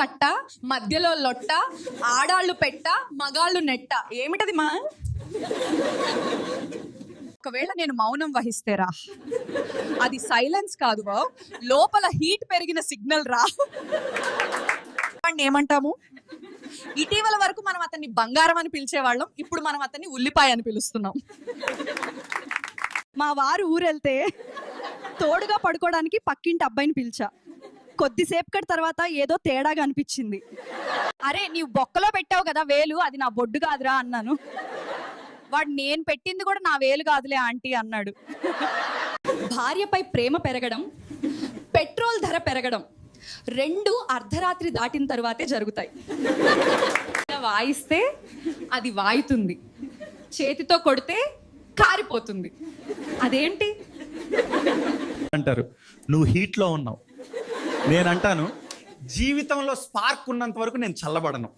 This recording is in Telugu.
కట్ట మధ్యలో లొట్ట ఆడాళ్ళు పెట్ట మగాళ్ళు నెట్ట. ఏమిటది మా? ఒకవేళ నేను మౌనం వహిస్తేరా. అది సైలెన్స్ కాదు బావ్. లోపల హీట్ పెరిగిన సిగ్నల్ రా. ఏమంటాము? ఇటీవల వరకు మనం అతన్ని బంగారం అని పిలిచేవాళ్ళం ఇప్పుడు మనం అతన్ని ఉల్లిపాయ అని పిలుస్తున్నాం. మా వారు ఊరెళ్తే తోడుగా పడుకోవడానికి పక్కింటి అబ్బాయిని పిలిచా. కొద్దిసేపటి తర్వాత ఏదో తేడాగా అనిపించింది. అరే నీవు బొక్కలో పెట్టావు కదా వేలు అది నా బొడ్డు కాదురా అన్నాను. వాడు నేను పెట్టింది కూడా నా వేలు కాదులే ఆంటీ అన్నాడు. భార్యపై ప్రేమ పెరగడం పెట్రోల్ ధర పెరగడం రెండు అర్ధరాత్రి దాటిన తర్వాతే జరుగుతాయి. వాయిస్తే అది వాయుతుంది. చేతితో కొడితే కారిపోతుంది. అదేంటి? అంటారు నువ్వు హీట్లో ఉన్నావు. నేను అంటాను జీవితంలో స్పార్క్ ఉన్నంత వరకు నేను చల్లబడను.